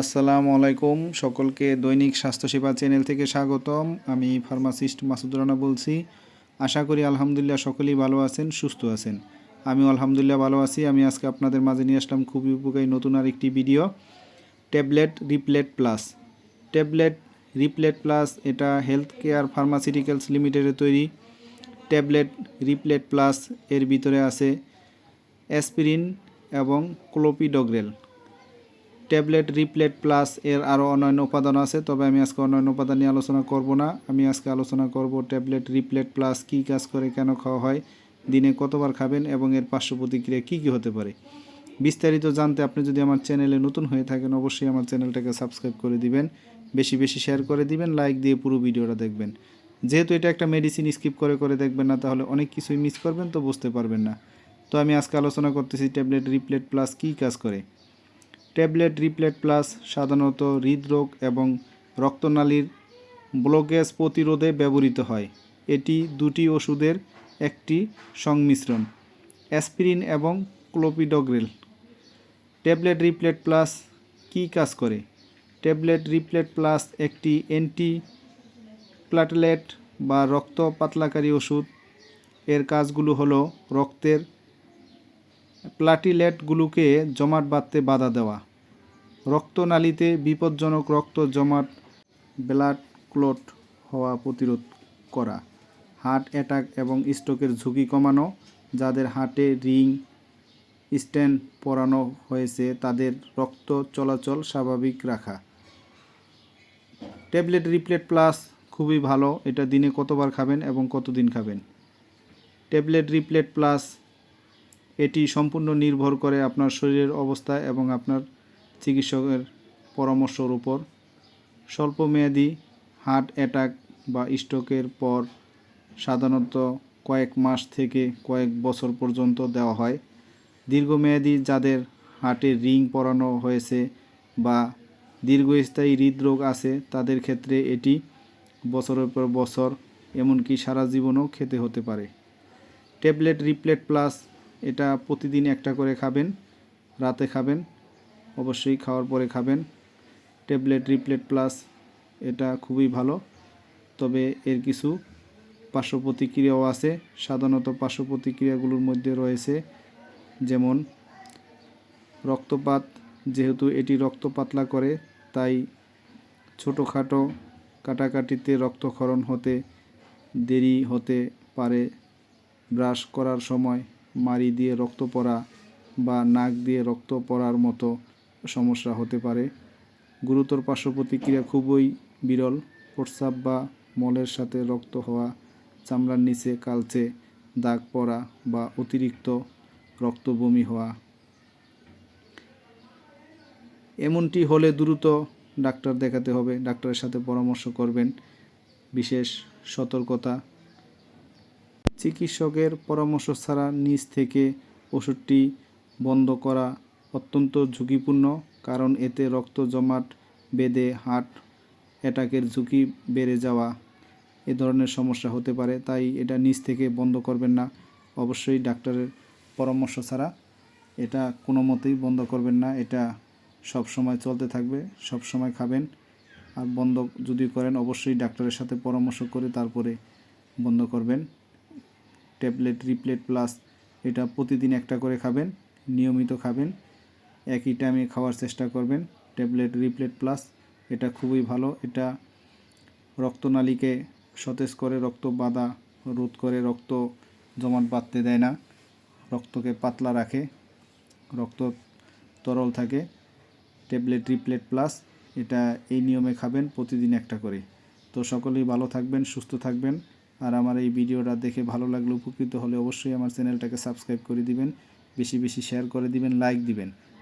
আসসালামু আলাইকুম। সকলকে দৈনিক স্বাস্থ্যসেবা চ্যানেল থেকে স্বাগতম। আমি ফার্মাসিস্ট মাসুদ রানা বলছি। আশা করি আলহামদুলিল্লাহ সকলেই ভালো আছেন, সুস্থ আছেন। আমি আলহামদুলিল্লাহ ভালো আছি। আমি আজকে আপনাদের মাঝে নিয়ে আসলাম খুবই উপকারী নতুন আর একটি video, tablet Replate plus. Tablet Replate plus এটা হেলথ কেয়ার ফার্মাসিউটিক্যালস লিমিটেডের তৈরি। ট্যাবলেট রিপ্লেট প্লাস এর ভিতরে আছে অ্যাসপিরিন এবং ক্লোপিডোগ্রেল। ট্যাবলেট রিপ্লেট প্লাস এর আরও অন্যান্য উপাদান আছে, তবে আমি আজকে অন্যান্য উপাদান নিয়ে আলোচনা করব না। আমি আজকে আলোচনা করব ট্যাবলেট রিপ্লেট প্লাস কী কাজ করে, কেন খাওয়া হয়, দিনে কতবার খাবেন এবং এর পার্শ্ব প্রতিক্রিয়া কী কী হতে পারে। বিস্তারিত জানতে আপনি যদি আমার চ্যানেলে নতুন হয়ে থাকেন, অবশ্যই আমার চ্যানেলটাকে সাবস্ক্রাইব করে দিবেন, বেশি বেশি শেয়ার করে দিবেন, লাইক দিয়ে পুরো ভিডিওটা দেখবেন। যেহেতু এটা একটা মেডিসিন স্কিপ করে করে দেখবেন না, তাহলে অনেক কিছুই মিস করবেন, তো বুঝতে পারবেন না। তো আমি আজকে আলোচনা করতেছি ট্যাবলেট রিপ্লেট প্লাস কী কাজ করে। ট্যাবলেট রিপ্লেট প্লাস সাধারণত হৃদরোগ এবং রক্তনালীর ব্লকেজ প্রতিরোধে ব্যবহৃত হয়। এটি দুটি ওষুধের একটি সংমিশ্রণ, অ্যাসপিরিন এবং ক্লোপিডোগ্রেল। ট্যাবলেট রিপ্লেট প্লাস কী কাজ করে? ট্যাবলেট রিপ্লেট প্লাস একটি অ্যান্টি প্লাটলেট বা রক্ত পাতলাকারী ওষুধ। এর কাজগুলো হলো রক্তের প্লাটিলেটগুলোকে জমাট বাঁধতে বাধা দেওয়া। রক্তনালীতে বিপজ্জনক রক্ত জমাট, ব্লাড ক্লট হওয়া প্রতিরোধ করা, হার্ট অ্যাটাক এবং স্ট্রোকের ঝুঁকি কমানো, যাদের হার্টে রিং স্ট্যান্ড পরানো হয়েছে, তাদের রক্ত চলাচল স্বাভাবিক রাখা। ট্যাবলেট রিপ্লেট প্লাস খুবই ভালো, এটা দিনে কতবার খাবেন এবং কতদিন খাবেন? ট্যাবলেট রিপ্লেট প্লাস, এটি সম্পূর্ণ নির্ভর করে আপনার শরীরের অবস্থা এবং আপনার চিকিৎসকের পরামর্শের উপর স্বল্পমেয়াদী হার্ট অ্যাটাক বা স্ট্রোকের পর সাধারণত কয়েক মাস থেকে কয়েক বছর পর্যন্ত দেওয়া হয়। দীর্ঘমেয়াদী যাদের হার্টে রিং পরানো হয়েছে বা দীর্ঘস্থায়ী হৃদরোগ আছে, তাদের ক্ষেত্রে এটি বছরের পর বছর এমনকি সারা জীবনও খেতে হতে পারে। ট্যাবলেট রিপ্লেট প্লাস এটা প্রতিদিন একটা করে খাবেন, রাতে খাবেন। অবশ্যই খাওয়ার পরে খাবেন। ট্যাবলেট রিপ্লেট প্লাস এটা খুবই ভালো। তবে এর কিছু পার্শ্ব প্রতিক্রিয়াও আছে। সাধারণত পার্শ্ব প্রতিক্রিয়াগুলোর মধ্যে রয়েছে যেমন রক্তপাত, যেহেতু এটি রক্ত পাতলা করে, তাই ছোটোখাটো কাটাকাটিতে রক্তক্ষরণ হতে দেরি হতে পারে। ব্রাশ করার সময় মাড়ি দিয়ে রক্ত পড়া বা নাক দিয়ে রক্ত পড়ার মতো সমস্যা হতে পারে। গুরুতর পার্শ্ব প্রতিক্রিয়া খুবই বিরল। প্রস্রাব বা মলের সাথে রক্ত হওয়া, চামড়ার নিচে কালচে দাগ পড়া বা অতিরিক্ত রক্ত বমি হওয়া। এমনটি হলে দ্রুত ডাক্তার দেখাতে হবে। ডাক্তারের সাথে পরামর্শ করবেন। বিশেষ সতর্কতা। চিকিৎসকের পরামর্শ ছাড়া নিজ থেকে ওষুধটি বন্ধ করা অত্যন্ত ঝুঁকিপূর্ণ, কারণ এতে রক্ত জমাট বেঁধে হার্ট অ্যাটাকের ঝুঁকি বেড়ে যাওয়া এ ধরনের সমস্যা হতে পারে। তাই এটা নিজ থেকে বন্ধ করবেন না। অবশ্যই ডাক্তারের পরামর্শ ছাড়া এটা কোনো মতেই বন্ধ করবেন না। এটা সব সময় চলতে থাকবে, সব সময় খাবেন। আর বন্ধ যদি করেন, অবশ্যই ডাক্তারের সাথে পরামর্শ করে তারপরে বন্ধ করবেন। ট্যাবলেট, রিপ্লেট প্লাস এটা প্রতিদিন একটা করে খাবেন, নিয়মিত খাবেন। একই টাইমে খাওয়ার চেষ্টা করবেন। ট্যাবলেট রিপ্লেট প্লাস এটা খুবই ভালো। এটা রক্তনালীকে সতেজ করে, রক্ত বাঁধা, রোধ করে, রক্ত জমাট বাঁধতে দেয় না। রক্তকে পাতলা রাখে, রক্ত তরল থাকে। ট্যাবলেট রিপ্লেট প্লাস এটা এই নিয়মে খাবেন প্রতিদিন একটা করে। তো সকলেই ভালো থাকবেন, সুস্থ থাকবেন। আর আমার এই ভিডিওটা দেখে ভালো লাগলে, উপকৃত হলে অবশ্যই আমার চ্যানেলটাকে সাবস্ক্রাইব করে দিবেন। বেশি বেশি শেয়ার করে দিবেন লাইক দিবেন।